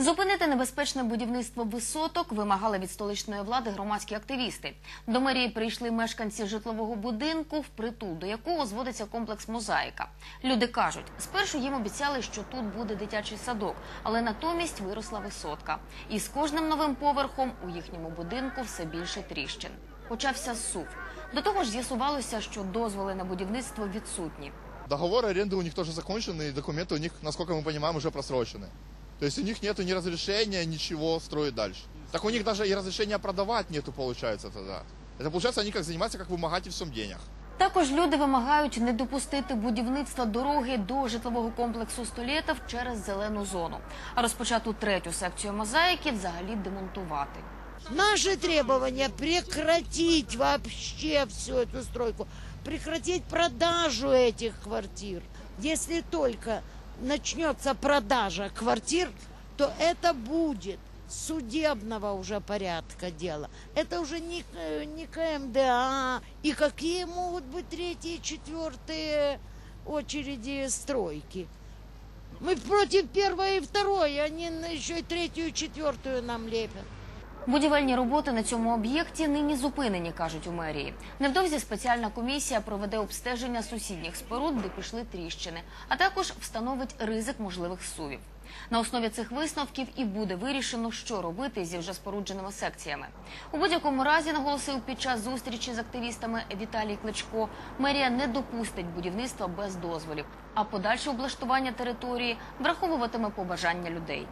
Зупинити небезпечне будівництво висоток вимагали від столичної влади громадські активісти. До мерії прийшли мешканці житлового будинку, впритул до якого зводиться комплекс Мозаїка. Люди кажуть, спершу їм обіцяли, що тут буде дитячий садок, але натомість виросла висотка. І з кожним новим поверхом у їхньому будинку все більше тріщин. Почався сув. До того ж, з'ясувалося, що дозволи на будівництво відсутні. Договор аренды у них тоже закончен, и документы у них, насколько мы понимаем, уже просрочены. То есть у них нету ни разрешения, ничего строить дальше. Так у них даже и разрешения продавать нету, получается, тогда. Это получается, они как занимаются как вымогательством денег. Також люди вимагають не допустити будівництва дороги до житлового комплексу Столєтов через зелену зону, а розпочату третю секцію мозаїки взагалі демонтувати. Наши требования прекратить вообще всю эту стройку, прекратить продажу этих квартир. Если только начнется продажа квартир, то это будет судебного уже порядка дело. Это уже не, к- не КМДА. И какие могут быть третьи, четвертые очереди стройки? Мы против первой и второй, они еще и третью и четвертую нам лепят. Будівельні роботи на цьому об'єкті нині зупинені, кажуть у мерії. Невдовзі спеціальна комісія проведе обстеження сусідніх споруд, де пішли тріщини, а також встановить ризик можливих сувів. На основі цих висновків і буде вирішено, що робити зі вже спорудженими секціями. У будь-якому разі наголосив під час зустрічі з активістами Віталій Кличко, мерія не допустить будівництва без дозволів, а подальше облаштування території враховуватиме побажання людей.